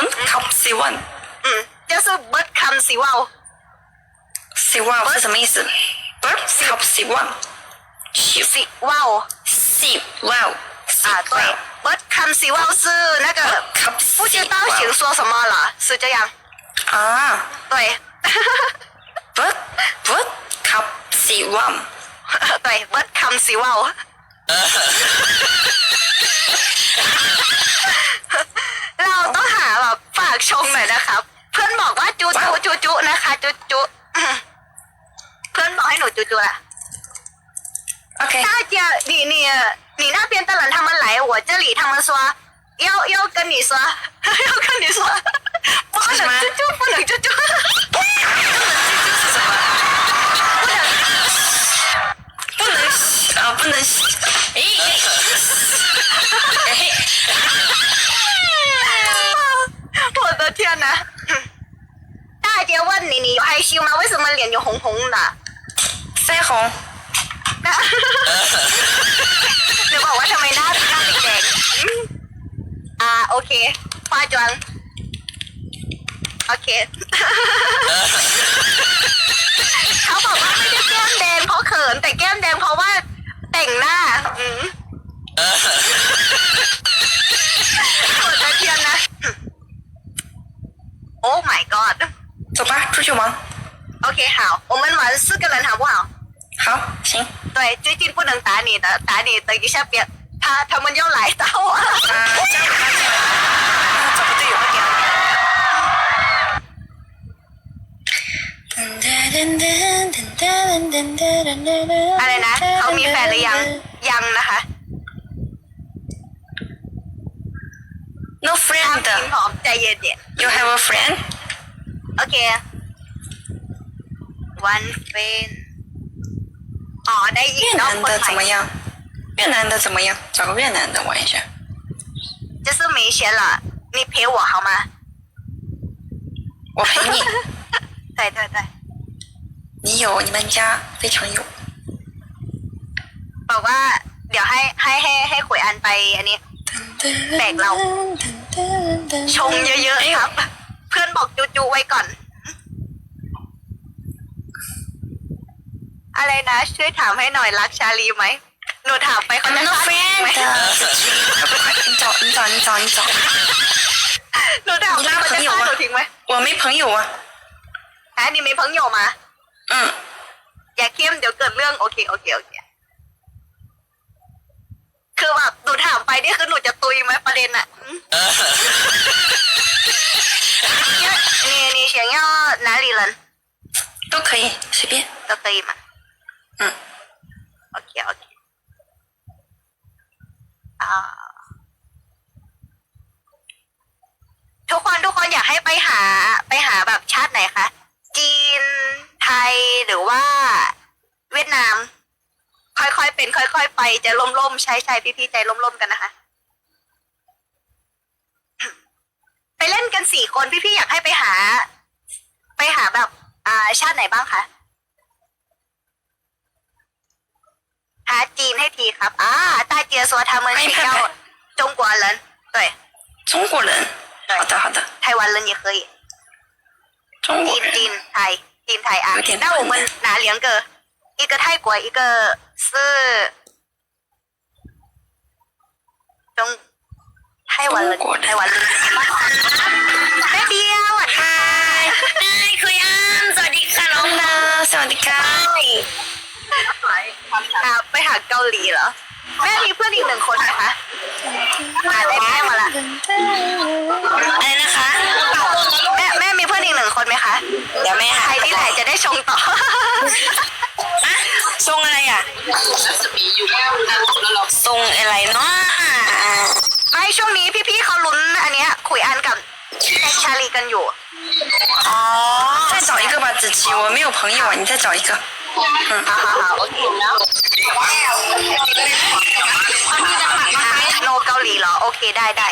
Bun cup C one 嗯，就是 bird come สิว่าว C one 是什么意思？Bun cup C one สิว่าว C one 啊，对，bird come สิว่าว是那个 cup 不 C 知道行 one 说什么了，是这样，啊对， ，Bun Bun cup C one 对，bird come สิว่าว เรา 对不大家你你你那边的人他们来我这里他们说要要跟你说 要跟你说 不能就就不能就就不能不能洗啊不能洗我的天呐大家问你你有害羞吗为什么脸就红红的 เส้ของเดี๋ยวบอกว่าทำไมหน้าถึหน้าแดงอ่าโอเคฟาจวนโอเค เขาบอกว่าไม่ได้แก้มแดงเพราะเขิน แต่แก้มแดงเพราะว่าแต่งหน้า อืมปวดเทียมนะ โอ้ my god จบปะทุกชั่วโมง OK，好，我们玩四个人好不好？好行对，最近不能打你的，打你等一下别他他们又来打我了。啊加我拉进来啊找个队友อะไรนะเขามีแฟนหรือยัง ยังนะคะ No ห้าม friend พิมพ์พร้อมใจเย็น You have a friend ๆโอเค one friend อ๋อได้ยิน 越 น้อง 南 คน 的 ให 怎么 ม่ 样？越南的怎么样？找个越南的玩一下。就是没钱了，你陪我好吗？我陪你，对对对，你有，你们家非常有。 บอกว่า เดี๋ยวให้ให้ให้ให้ขุยอันไปอันนี้ แบกเรา ชงเยอะๆครับ เพื่อนบอกจูจูไว้ก่อน อะไรนะ ช่วยถามให้หน่อยรักชาลีไหม หนูถามไปเขาจะ No ฆ่าหนู friend ไหม 的，你找你找你找你找。 หนูถามไปเขาจะฆ่าหนูทิ้งไหม 我没朋友啊。 อ่ะนี่มีเพังโยมา 嗯， อย่าเข้มเดี๋ยวเกิดเรื่องโอเคโอเคโอเค คือแบบหนูถามไปนี่คือหนูจะตุยไหมประเด็นอะอืม าแบบชาติไหนคะ จีน ไทยหรือว่า เวียดนาม ค่อยๆเป็น ค่อยๆไปจะล่มๆใช้ใช้พี่ๆใจล่มๆกันนะคะ ไปเล่นกันสี่คนพี่ๆอยากให้ไปหา ไปหาแบบ อ่า ชาติไหนบ้างคะ หาจีนให้ทีครับอ่า大姐说他们需要中国人对中国人。好的好的，台湾人也可以 中国จีนจี 人。 นไทยจีนไทยอ่ะ有点那我们拿两个一个泰国一个是中台湾人中国人台湾人แม่เดียวอ่ะ 嗨，嗨，可以安，สวัสดีค่ะน้องดาสวัสดีค่ะ อ่ะไปหาเกาหลีเหรอแม่มีเพื่อนอีกหนึ่งคนนะคะอ่าได้แม่มาละ อะไรนะคะ จะได้ชงต่อ อะทรงอะไรอ่ะทรงอะไรเนาะ ไม่ช่วงนี้พี่ๆเขาลุ้นอันเนี้ยขุยอันกับแอนชาลีกันอยู่ 哦，再找一个吧，子琪，我没有朋友啊，你再找一个。嗯，好好好โอเคโนเกาหลีเหรอ โอเคได้ได้